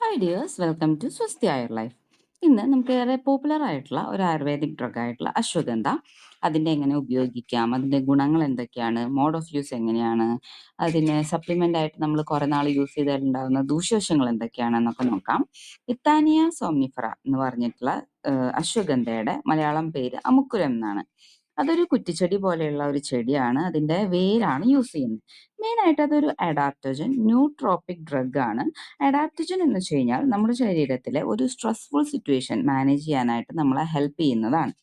Hi dears welcome to സ്വസ്തി ആയുർ life ഇന്ന് നമുക്ക് ഏറെ പോപ്പുലർ ആയിട്ടുള്ള ഒരു ആയുർവേദിക് ഡ്രഗ് ആയിട്ടുള്ള അശ്വഗന്ധ. അതിന്റെ എങ്ങനെ ഉപയോഗിക്കാം? അതിന്റെ ഗുണങ്ങൾ എന്തൊക്കെയാണ്? മോഡ് ഓഫ് യൂസ് എങ്ങനെയാണ്? അതിന് സപ്ലിമെന്റ് ആയിട്ട് നമ്മൾ കുറേ നാൾ യൂസ് ചെയ്താൽ ദൂഷ്യവശങ്ങൾ എന്തൊക്കെയാണ് എന്നൊക്കെ നോക്കാം. ഇത്താനിയ സോംനിഫറ എന്ന് പറഞ്ഞിട്ടുള്ള അശ്വഗന്ധയുടെ മലയാളം പേര് അമുക്കുരം എന്നാണ്. അതൊരു കുറ്റിച്ചെടി പോലെയുള്ള ഒരു ചെടിയാണ്. അതിന്റെ വേരാണ് യൂസ് ചെയ്യുന്നത്. മെയിനായിട്ട് അതൊരു അഡാപ്റ്റോജൻ ന്യൂട്രോപ്പിക് ഡ്രഗ് ആണ്. അഡാപ്റ്റോജൻ എന്ന് വെച്ച് കഴിഞ്ഞാൽ നമ്മുടെ ശരീരത്തിലെ ഒരു സ്ട്രെസ്ഫുൾ സിറ്റുവേഷൻ മാനേജ് ചെയ്യാനായിട്ട് നമ്മളെ ഹെൽപ്പ് ചെയ്യുന്നതാണ്.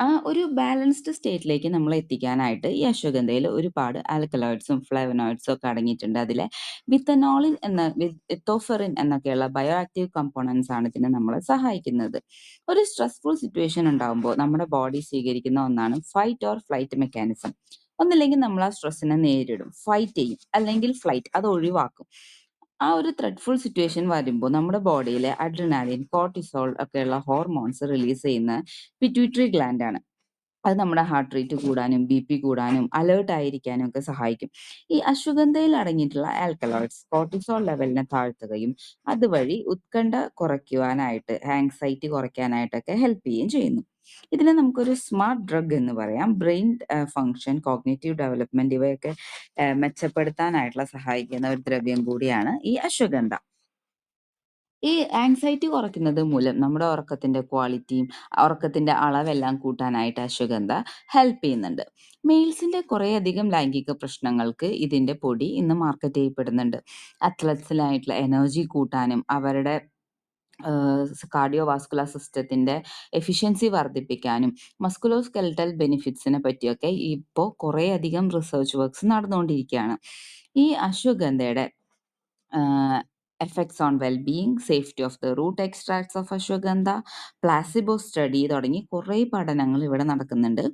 ആ ഒരു ബാലൻസ്ഡ് സ്റ്റേറ്റിലേക്ക് നമ്മളെ എത്തിക്കാനായിട്ട് ഈ അശ്വഗന്ധയിൽ ഒരുപാട് ആൽക്കലോയിഡ്സും ഫ്ലേവനോയിഡ്സും ഒക്കെ അടങ്ങിയിട്ടുണ്ട്. അതിലെ വിത്തനോളിൻ എന്ന വിത്തോഫെറിൻ എന്നൊക്കെയുള്ള ബയോ ആക്റ്റീവ് കമ്പോണൻസ് ആണ് ഇതിനെ നമ്മളെ സഹായിക്കുന്നത്. ഒരു സ്ട്രെസ്ഫുൾ സിറ്റുവേഷൻ ഉണ്ടാകുമ്പോൾ നമ്മുടെ ബോഡി സ്വീകരിക്കുന്ന ഒന്നാണ് ഫൈറ്റ് ഓർ ഫ്ലൈറ്റ് മെക്കാനിസം ഒന്നില്ലെങ്കിൽ നമ്മൾ ആ സ്ട്രെസ്സിനെ നേരിടും. ഫൈറ്റ് ചെയ്യും. അല്ലെങ്കിൽ ഫ്ലൈറ്റ് അത് ഒഴിവാക്കും. ആ ഒരു ത്രെഡ്ഫുൾ സിറ്റുവേഷൻ വരുമ്പോൾ നമ്മുടെ ബോഡിയിലെ അഡ്രിനാലിൻ കോർട്ടിസോൾ ഒക്കെയുള്ള ഹോർമോൺസ് റിലീസ് ചെയ്യുന്ന പിറ്റ്യൂട്ടറി ഗ്ലാൻഡ് ആണ്. അത് നമ്മുടെ ഹാർട്ട് റേറ്റ് കൂടാനും ബി പി കൂടാനും അലേർട്ട് ആയിരിക്കാനും ഒക്കെ സഹായിക്കും. ഈ അശ്വഗന്ധയിൽ അടങ്ങിയിട്ടുള്ള ആൽക്കലോയിഡ്സ് കോർട്ടിസോൾ ലെവലിനെ താഴ്ത്തുകയും അതുവഴി ഉത്കണ്ഠ കുറയ്ക്കുവാനായിട്ട് ആങ്സൈറ്റി കുറയ്ക്കാനായിട്ടൊക്കെ ഹെൽപ്പ് ചെയ്യുകയും ചെയ്യുന്നു. ഇതിനെ നമുക്കൊരു സ്മാർട്ട് ഡ്രഗ് എന്ന് പറയാം. ബ്രെയിൻ ഫങ്ഷൻ കോഗ്നേറ്റീവ് ഡെവലപ്മെന്റ് ഇവയൊക്കെ മെച്ചപ്പെടുത്താനായിട്ടുള്ള സഹായിക്കുന്ന ഒരു ദ്രവ്യം കൂടിയാണ് ഈ അശ്വഗന്ധ. ഈ ആങ്സൈറ്റി കുറയ്ക്കുന്നത് മൂലം നമ്മുടെ ഉറക്കത്തിന്റെ ക്വാളിറ്റിയും ഉറക്കത്തിന്റെ അളവെല്ലാം കൂട്ടാനായിട്ട് അശ്വഗന്ധ ഹെൽപ്പ് ചെയ്യുന്നുണ്ട്. മെയിൽസിന്റെ കുറേയധികം ലൈംഗിക പ്രശ്നങ്ങൾക്ക് ഇതിന്റെ പൊടി ഇന്ന് മാർക്കറ്റ് ചെയ്യപ്പെടുന്നുണ്ട്. അത്ലറ്റ്സിലായിട്ടുള്ള എനർജി കൂട്ടാനും അവരുടെ കാർഡിയോ വാസ്കുലർ സിസ്റ്റത്തിന്റെ എഫിഷ്യൻസി വർദ്ധിപ്പിക്കാനും മസ്കുലോ സ്കെൽറ്റൽ ബെനിഫിറ്റ്സിനെ പറ്റിയൊക്കെ ഇപ്പോൾ കുറേയധികം റിസർച്ച് വർക്ക്സ് നടന്നുകൊണ്ടിരിക്കുകയാണ്. ഈ അശ്വഗന്ധയുടെ effects on wellbeing safety of the root extracts of Ashwagandha placebo study തുടങ്ങി കുറേ പഠനങ്ങൾ ഇവിടെ നടക്കുന്നുണ്ട്.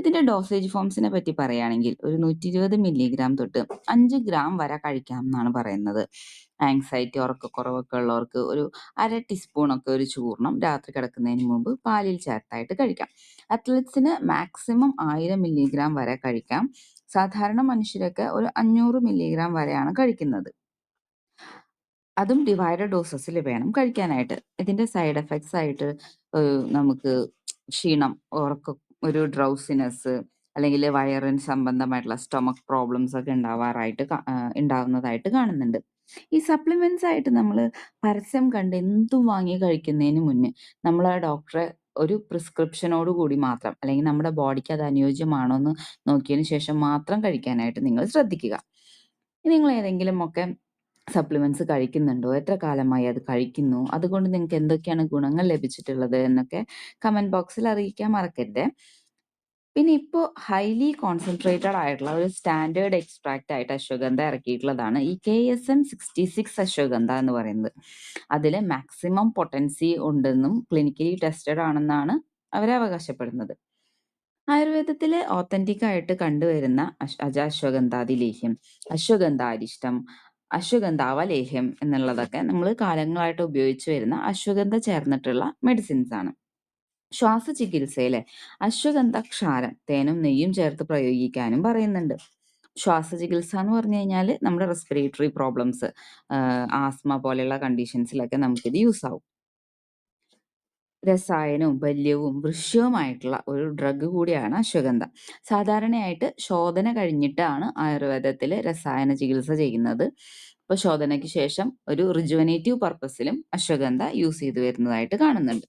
ഇതിന്റെ ഡോസേജ് ഫോംസിനെ പറ്റി പറയുകയാണെങ്കിൽ ഒരു നൂറ്റി ഇരുപത് മില്ലിഗ്രാം തൊട്ട് അഞ്ച് ഗ്രാം വരെ കഴിക്കാം എന്നാണ് പറയുന്നത്. ആങ്സൈറ്റി ഉറക്കക്കുറവൊക്കെ ഉള്ളവർക്ക് ഒരു അര ടീസ്പൂണൊക്കെ ഒരു ചൂർണം രാത്രി കിടക്കുന്നതിന് മുമ്പ് പാലിൽ ചേർത്തായിട്ട് കഴിക്കാം. അത്ലറ്റ്സിന് മാക്സിമം ആയിരം മില്ലിഗ്രാം വരെ കഴിക്കാം. സാധാരണ മനുഷ്യരൊക്കെ ഒരു അഞ്ഞൂറ് മില്ലിഗ്രാം വരെയാണ് കഴിക്കുന്നത്. അതും ഡിവൈഡഡ് ഡോസസിൽ വേണം കഴിക്കാനായിട്ട്. ഇതിന്റെ സൈഡ് എഫക്ട്സ് ആയിട്ട് നമുക്ക് ക്ഷീണം ഉറക്ക ഒരു ഡ്രൗസിനെസ് അല്ലെങ്കിൽ വയറിന് സംബന്ധമായിട്ടുള്ള സ്റ്റൊമക് പ്രോബ്ലംസ് ഒക്കെ ഉണ്ടാവാറായിട്ട് ഉണ്ടാവുന്നതായിട്ട് കാണുന്നുണ്ട്. ഈ സപ്ലിമെന്റ്സ് ആയിട്ട് നമ്മൾ പരസ്യം കണ്ട് എന്തും വാങ്ങി കഴിക്കുന്നതിന് മുന്നേ നമ്മൾ ആ ഡോക്ടറെ ഒരു പ്രിസ്ക്രിപ്ഷനോട് കൂടി മാത്രം അല്ലെങ്കിൽ നമ്മുടെ ബോഡിക്ക് അത് അനുയോജ്യമാണോ എന്ന് നോക്കിയതിന് ശേഷം മാത്രം കഴിക്കാനായിട്ട് നിങ്ങൾ ശ്രദ്ധിക്കുക. നിങ്ങൾ ഏതെങ്കിലും ഒക്കെ സപ്ലിമെന്റ്സ് കഴിക്കുന്നുണ്ടോ? എത്ര കാലമായി അത് കഴിക്കുന്നു? അതുകൊണ്ട് നിങ്ങൾക്ക് എന്തൊക്കെയാണ് ഗുണങ്ങൾ ലഭിച്ചിട്ടുള്ളത് എന്നൊക്കെ കമന്റ് ബോക്സിൽ അറിയിക്കാൻ മറക്കരുത്. പിന്നെ ഇപ്പോൾ ഹൈലി കോൺസെൻട്രേറ്റഡ് ആയിട്ടുള്ള ഒരു സ്റ്റാൻഡേർഡ് എക്സ്ട്രാക്റ്റ് ആയിട്ട് അശ്വഗന്ധ ഇറക്കിയിട്ടുള്ളതാണ്. ഈ K S M sixty six Ashwagandha എന്ന് പറയുന്നത്. അതിൽ മാക്സിമം പൊട്ടൻസി ഉണ്ടെന്നും ക്ലിനിക്കലി ടെസ്റ്റഡ് ആണെന്നാണ് അവർ അവകാശപ്പെടുന്നത്. ആയുർവേദത്തിലെ ഓത്തന്റിക് ആയിട്ട് കണ്ടുവരുന്ന അജ അശ്വഗന്ധാദി ലേഹ്യം അശ്വഗന്ധാരിഷ്ടം അശ്വഗന്ധാവ ലേഹ്യം എന്നുള്ളതൊക്കെ നമ്മൾ കാലങ്ങളായിട്ട് ഉപയോഗിച്ച് വരുന്ന അശ്വഗന്ധ ചേർന്നിട്ടുള്ള മെഡിസിൻസ് ആണ്. ശ്വാസ ചികിത്സയിലെ അശ്വഗന്ധ ക്ഷാരം തേനും നെയ്യും ചേർത്ത് പ്രയോഗിക്കാനും പറയുന്നുണ്ട്. ശ്വാസ ചികിത്സ എന്ന് പറഞ്ഞു കഴിഞ്ഞാൽ നമ്മുടെ റെസ്പിറേറ്ററി പ്രോബ്ലംസ് ആസ്മ പോലെയുള്ള കണ്ടീഷൻസിലൊക്കെ നമുക്കിത് യൂസ് ആവും. രസായനവും ബല്യവും വൃക്ഷവുമായിട്ടുള്ള ഒരു ഡ്രഗ് കൂടിയാണ് അശ്വഗന്ധ. സാധാരണയായിട്ട് ശോധന കഴിഞ്ഞിട്ടാണ് ആയുർവേദത്തിൽ രസായന ചികിത്സ ചെയ്യുന്നത്. അപ്പോൾ ശോധനയ്ക്ക് ശേഷം ഒരു റിജുവനേറ്റീവ് പർപ്പസിലും അശ്വഗന്ധ യൂസ് ചെയ്തു വരുന്നതായിട്ട് കാണുന്നുണ്ട്.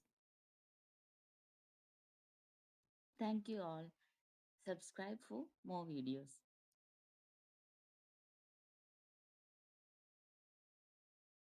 Thank you all subscribe for more videos